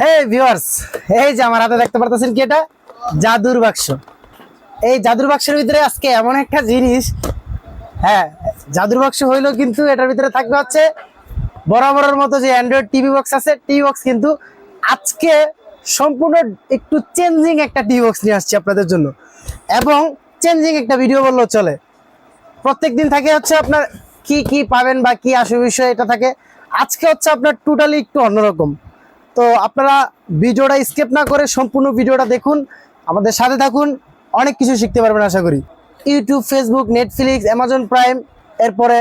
হে viewers, এই যে আমার হাতে দেখতে পারতেছেন কি এটা? জাদুর বাক্স। এই বাক্সের ভিতরে আজকে এমন একটা জিনিস হ্যাঁ কিন্তু এটার ভিতরে থাকবে হচ্ছে মতো যে অ্যান্ড্রয়েড টিভি বক্স আছে বক্স কিন্তু আজকে সম্পূর্ণ একটু চেঞ্জিং একটা টিভি বক্স নিয়ে আসছি আপনাদের জন্য। এবং চেঞ্জিং একটা ভিডিও বললেও চলে। প্রত্যেক দিন থাকে হচ্ছে আপনার কি কি পাবেন বা কি আসবে বিষয় এটা থাকে। আজকে হচ্ছে আপনার টোটালি একটু অন্যরকম। তো আপনারা ভিডিওটা স্কিপ না করে সম্পূর্ণ ভিডিওটা দেখুন। আমাদের সাথে থাকুন, অনেক কিছু শিখতে পারবেন আশা করি। YouTube Facebook Netflix Amazon Prime এরপরে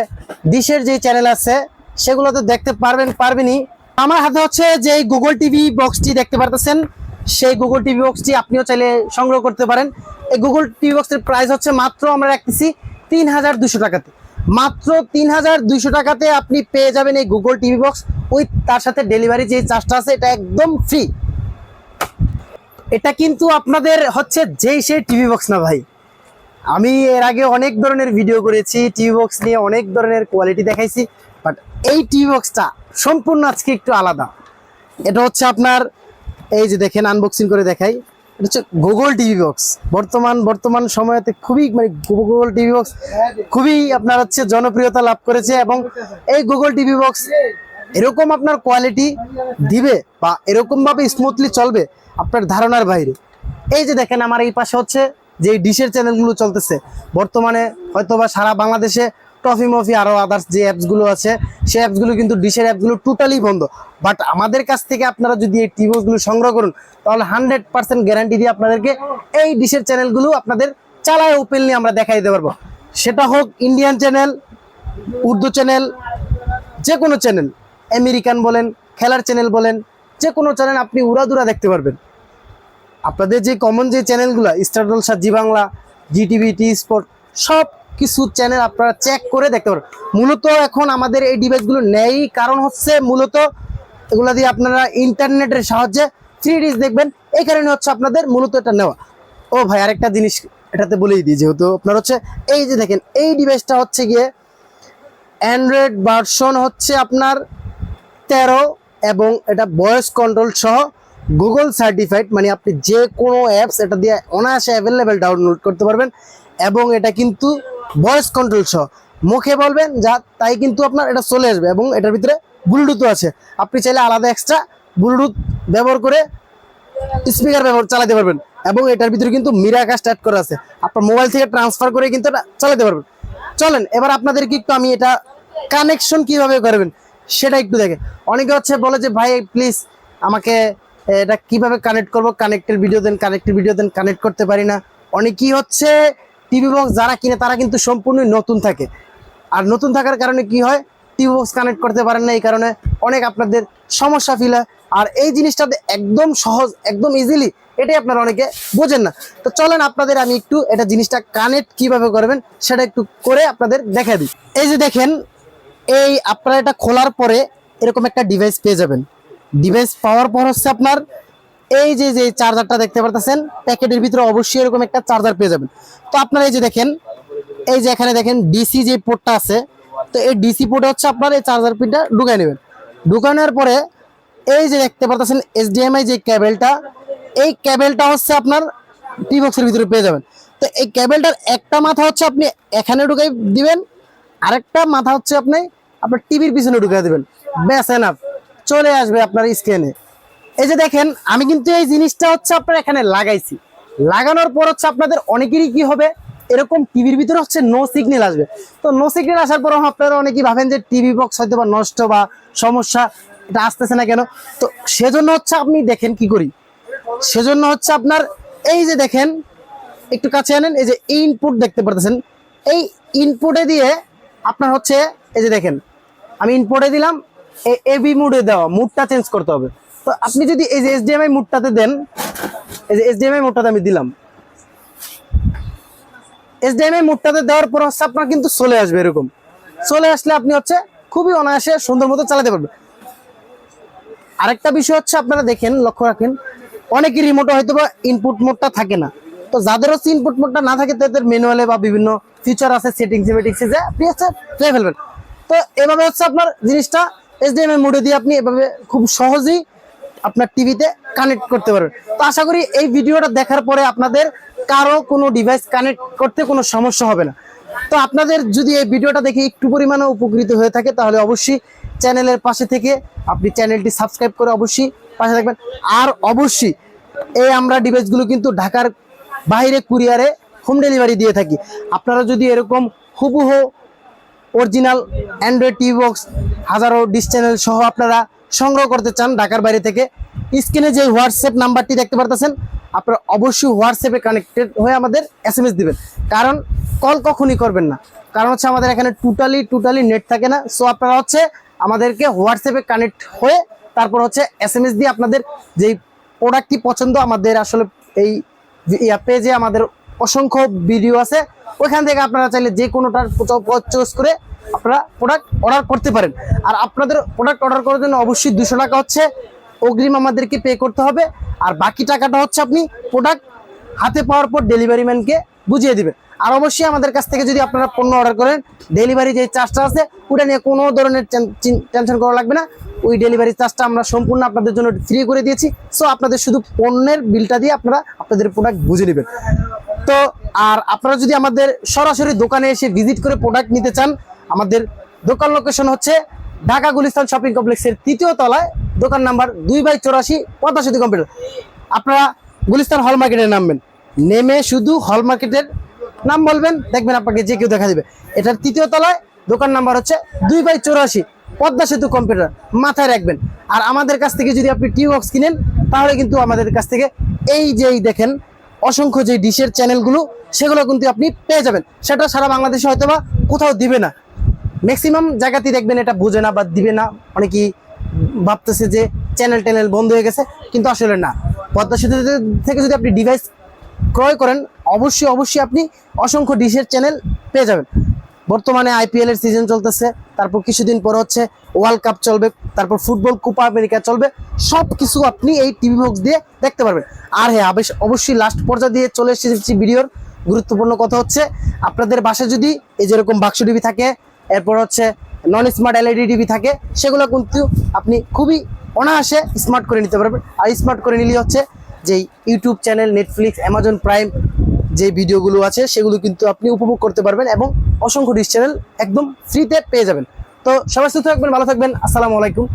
ডিশের যে চ্যানেল আছে, সেগুলো তো দেখতে পারবেন, পারবেনই। আমার হাতে হচ্ছে যে গুগল টিভি বক্সটি দেখতে পারতেছেন, সেই গুগল টিভি বক্সটি আপনিও চাইলে সংগ্রহ করতে পারেন। এই গুগল টিভি বক্সের প্রাইস হচ্ছে মাত্র আমরা রাখতেছি তিন হাজার দুশো টাকাতে। মাত্র তিন হাজার দুইশো টাকাতে আপনি পেয়ে যাবেন এই গুগল টিভি বক্স ওই তার সাথে ডেলিভারি যে চার্জটা আছে, এটা একদম ফ্রি এটা কিন্তু আপনাদের হচ্ছে যেই সেই টিভি বক্স না ভাই। আমি এর আগে অনেক ধরনের ভিডিও করেছি টিভি বক্স নিয়ে অনেক ধরনের কোয়ালিটি দেখাইছি বাট এই টিভি বক্সটা সম্পূর্ণ আজকে একটু আলাদা। এটা হচ্ছে আপনার, এই যে দেখেন আনবক্সিং করে দেখাই। এটা হচ্ছে গুগল টিভি বক্স বর্তমান বর্তমান সময়তে খুবই মানে গুগল টিভি বক্স খুবই আপনার হচ্ছে জনপ্রিয়তা লাভ করেছে এবং এই গুগল টিভি বক্স এরকম আপনার কোয়ালিটি দিবে বা এরকম ভাবে স্মুথলি চলবে আপনার ধারণার বাইরে। এই যে দেখেন, আমার এই পাশে হচ্ছে যে ডিশের চ্যানেলগুলো চলতেছে। বর্তমানে হয়তোবা সারা বাংলাদেশে টফি মফি আরও আদার্স যে অ্যাপসগুলো আছে, সেই অ্যাপসগুলো কিন্তু ডিশের অ্যাপসগুলো টোটালি বন্ধ। বাট আমাদের কাছ থেকে আপনারা যদি এই টিভিগুলো সংগ্রহ করুন, তাহলে হান্ড্রেড পার্সেন্ট গ্যারান্টি দিয়ে আপনাদেরকে এই ডিশের চ্যানেলগুলো আপনাদের চালায় ওপেনলি আমরা দেখাই দিতে পারব। সেটা হোক ইন্ডিয়ান চ্যানেল উর্দু চ্যানেল যে কোনো চ্যানেল আমেরিকান বলেন, খেলার চ্যানেল বলেন যে কোনো চ্যানেল আপনি উড়াদুরা দেখতে পারবেন। আপনাদের যে কমন যে চ্যানেলগুলো Star Jalsha Zee Bangla Zee TV T sport সব কিছু চ্যানেল আপনারা চেক করে দেখতে পারেন। মূলত এখন আমাদের এই ডিভাইসগুলো নেই, কারণ হচ্ছে মূলত এগুলো দিয়ে আপনারা ইন্টারনেটের সাহায্যে থ্রি ডিস দেখবেন। এই কারণে হচ্ছে আপনাদের মূলত এটা নেওয়া। ও ভাই, আরেকটা জিনিস এটাতে বলেই দিই, যেহেতু আপনার হচ্ছে এই যে দেখেন, এই ডিভাইসটা হচ্ছে গিয়ে অ্যান্ড্রয়েড ভার্সন হচ্ছে আপনার তেরো এবং এটা ভয়েস কন্ট্রোল সহ গুগল সার্টিফাইড মানে আপনি যে কোনো অ্যাপস এটা দিয়ে অনায়াসে অ্যাভেলেবেল ডাউনলোড করতে পারবেন। এবং এটা কিন্তু ভয়েস কন্ট্রোল সহ মুখে বলবেন, যা, তাই কিন্তু আপনার এটা চলে আসবে এবং এটার ভিতরে ব্লুটুথও আছে। আপনি চাইলে আলাদা এক্সট্রা ব্লুটুথ ব্যবহার করে স্পিকার ব্যবহার চালাতে পারবেন এবং এটার ভিতরে কিন্তু মিরা কাজ স্টার্ট করা আছে। আপনার মোবাইল থেকে ট্রান্সফার করে কিন্তু এটা চালাতে পারবেন। চলেন, এবার আপনাদেরকে একটু আমি এটা কানেকশন কীভাবে করবেন সেটা একটু দেখেন অনেকে হচ্ছে বলে যে, ভাই প্লিজ আমাকে এটা কীভাবে কানেক্ট করব? কানেক্টের ভিডিও দেন কানেক্টের ভিডিও দেন কানেক্ট করতে পারি না। অনেকেই হচ্ছে টিভি বক্স যারা কিনে, তারা কিন্তু সম্পূর্ণই নতুন থাকে। আর নতুন থাকার কারণে কি হয়? টিভি বক্স কানেক্ট করতে পারেন না, এই কারণে অনেক আপনাদের সমস্যা ফিল হয়। আর এই জিনিসটাতে একদম সহজ, একদম ইজিলি এটাই আপনারা অনেকে বোঝেন না। তো চলেন আপনাদের আমি একটু এটা জিনিসটা কানেক্ট কীভাবে করবেন, সেটা একটু করে আপনাদের দেখা দিই। এই যে দেখেন, এই আপনারা এটা খোলার পরে এরকম একটা ডিভাইস পেয়ে যাবেন। ডিভাইস পাওয়ার পর হচ্ছে আপনার এই যে যে চার্জারটা দেখতে পারতেছেন, প্যাকেটের ভিতরে অবশ্যই এরকম একটা চার্জার পেয়ে যাবেন। তো আপনারা এই যে দেখেন, এই যে এখানে দেখেন ডিসি যে পোর্টটা আছে, তো এই ডিসি পোর্টে হচ্ছে আপনার এই চার্জার পিনটা ঢুকাই নেবেন। ঢুকানোর পরে এই যে দেখতে পারতেছেন এইচডিএমআই যে ক্যাবেলটা এই ক্যাবেলটা হচ্ছে আপনার টি বক্সের ভিতরে পেয়ে যাবেন। তো এই ক্যাবেলটার একটা মাথা হচ্ছে আপনি এখানে ঢুকাই দিবেন, আরেকটা মাথা হচ্ছে আপনি আপনার টিভির পিছনে ঢুকাই দেবেন। ব্যাস এনাফ চলে আসবে আপনার স্ক্রিনে এই যে দেখেন, আমি কিন্তু এই জিনিসটা হচ্ছে আপনার এখানে লাগাইছি। লাগানোর পর হচ্ছে আপনাদের অনেকেরই কি হবে, এরকম টিভির ভিতরে হচ্ছে নো সিগন্যাল আসবে। তো নো সিগন্যাল আসার পর আপনারা অনেকেই ভাবেন যে টিভি বক্স হয়তো বা নষ্ট বা সমস্যা, এটা আসতেছে না কেন? তো সেজন্য হচ্ছে আপনি দেখেন কি করি? সেজন্য হচ্ছে আপনার এই যে দেখেন, একটু কাছে আনেন, এই যে ইনপুট দেখতে পারতেছেন। এই ইনপুটে দিয়ে আপনার হচ্ছে, এই যে দেখেন, আমি ইনপুটে দিলাম, এ এবি মুডে দেওয়া মুডটা চেঞ্জ করতে হবে। তো আপনি যদি এই যে এইচডিএমআই মুডটাতে দেন, এই যে এইচডিএমআই মুডটাতে আমি দিলাম। এইচডিএমআই মুডটাতে দেওয়ার পর হচ্ছে আপনার কিন্তু চলে আসবে এরকম। চলে আসলে আপনি হচ্ছে খুবই অনায়াসে সুন্দর মতো চালাতে পারবেন। আরেকটা বিষয় হচ্ছে আপনারা দেখেন, লক্ষ্য রাখেন অনেকের রিমোটে হয়তো বা ইনপুট মোডটা থাকে না। তো যাদের হচ্ছে ইনপুট মোডটা না থাকে, তাদের ম্যানুয়ালে বা বিভিন্ন ফিচার আছে সেটিংস সেটিংসে যে আপনি হচ্ছে ফেলবেন। তো এভাবে হচ্ছে আপনার জিনিসটা এইচডিএমআই মোডে দিয়ে আপনি এভাবে খুব সহজেই আপনার টিভিতে কানেক্ট করতে পারবেন। তো আশা করি এই ভিডিওটা দেখার পরে আপনাদের কারও কোনো ডিভাইস কানেক্ট করতে কোনো সমস্যা হবে না। তো আপনাদের যদি এই ভিডিওটা দেখে একটু পরিমাণে উপকৃত হয়ে থাকে, তাহলে অবশ্যই চ্যানেলের পাশে থেকে আপনি চ্যানেলটি সাবস্ক্রাইব করে অবশ্যই পাশে থাকবেন। আর অবশ্যই এই আমরা ডিভাইসগুলো কিন্তু ঢাকার বাইরে কুরিয়ারে হোম ডেলিভারি দিয়ে থাকি। আপনারা যদি এরকম হুবহু অরিজিনাল অ্যান্ড্রয়েড টিভি বক্স হাজারো ডিস চ্যানেল সহ আপনারা সংগ্রহ করতে চান ঢাকার বাইরে থেকে, স্ক্রিনে যে হোয়াটসঅ্যাপ নাম্বারটি দেখতে পারতেছেন, আপনারা অবশ্যই হোয়াটসঅ্যাপে কানেক্টেড হয়ে আমাদের এস এম এস দিবেন। কারণ কল কখনই করবেন না। কারণ হচ্ছে আমাদের এখানে টোটালি টোটালি নেট থাকে না। সো আপনারা হচ্ছে আমাদেরকে হোয়াটসঅ্যাপে কানেক্ট হয়ে তারপর হচ্ছে এস এম দিয়ে আপনাদের যেই প্রোডাক্টটি পছন্দ, আমাদের আসলে এই পেজে আমাদের অসংখ্য ভিডিও আছে, ওইখান থেকে আপনারা চাইলে যে কোনোটার চয়েস করে আপনারা প্রোডাক্ট অর্ডার করতে পারেন। আর আপনাদের প্রোডাক্ট অর্ডার করার জন্য অবশ্যই দুশো টাকা হচ্ছে অগ্রিম আমাদেরকে পে করতে হবে। আর বাকি টাকাটা হচ্ছে আপনি প্রোডাক্ট হাতে পাওয়ার পর ডেলিভারি ম্যানকে বুঝিয়ে দেবেন। আর অবশ্যই আমাদের কাছ থেকে যদি আপনারা পণ্য অর্ডার করেন ডেলিভারি যে চার্জটা আছে, ওটা নিয়ে কোনো ধরনের টেনশন করা লাগবে না। ওই ডেলিভারি চার্জটা আমরা সম্পূর্ণ আপনাদের জন্য ফ্রি করে দিয়েছি। সো আপনাদের শুধু পণ্যের বিলটা দিয়ে আপনারা আপনাদের প্রোডাক্ট বুঝে নেবেন। তো, আর আপনারা যদি আমাদের সরাসরি দোকানে এসে ভিজিট করে প্রোডাক্ট নিতে চান আমাদের দোকান লোকেশন হচ্ছে ঢাকা গুলিস্তান শপিং কমপ্লেক্সের তৃতীয় তলায়, দোকান নাম্বার দুই বাই চৌরাশি পঁচাশি কম্পিউটার আপনারা গুলিস্তান হল মার্কেটে নামবেন। নেমে শুধু হল মার্কেটের নাম বলবেন, দেখবেন আপনাকে যে কেউ দেখা দেবে। এটার তৃতীয় তলায় দোকান নাম্বার হচ্ছে দুই বাই চৌরাশি পদ্মা সেতু কম্পিউটার মাথায় রাখবেন। আর আমাদের কাছ থেকে যদি আপনি টিউবক্স কিনেন, তাহলে কিন্তু আমাদের কাছ থেকে এই যেই দেখেন অসংখ্য যে ডিশের চ্যানেলগুলো সেগুলো কিন্তু আপনি পেয়ে যাবেন। সেটা সারা বাংলাদেশে হয়তো বা কোথাও দিবে না। ম্যাক্সিমাম জায়গাতেই দেখবেন এটা বুঝে না বা দিবে না। অনেকেই ভাবতেছে যে চ্যানেল ট্যানেল বন্ধ হয়ে গেছে, কিন্তু আসলে না। পদ্মা সেতু থেকে যদি আপনি ডিভাইস ক্রয় করেন, অবশ্যই অবশ্যই আপনি অসংখ্য ডিশের চ্যানেল পেয়ে যাবেন। বর্তমানে আইপিএল এর সিজন চলতেছে, তারপর কিছুদিন পর হচ্ছে ওয়ার্ল্ড কাপ চলবে, তারপর ফুটবল কোপা আমেরিকা চলবে সব কিছু আপনি এই টিভি বক্স দিয়ে দেখতে পারবেন। আর হ্যাঁ অবশ্যই লাস্ট পর্যায়ে দিয়ে চলে এসেছি ভিডিওর। গুরুত্বপূর্ণ কথা হচ্ছে, আপনাদের বাসায় যদি এই যেরকম বাক্স টিভি থাকে এরপর হচ্ছে নন স্মার্ট এলইডি টিভি থাকে, সেগুলো কিন্তু আপনি খুবই অনায়াসে স্মার্ট করে নিতে পারবেন। আর স্মার্ট করে নিলে হচ্ছে যেই YouTube channel Netflix Amazon Prime যে ভিডিওগুলো আছে, সেগুলো কিন্তু আপনি উপভোগ করতে পারবেন এবং অসংখ্য ডিশ চ্যানেল একদম ফ্রিতে পেয়ে যাবেন। তো সবাই সুস্থ থাকবেন, ভালো থাকবেন, আসসালামু আলাইকুম।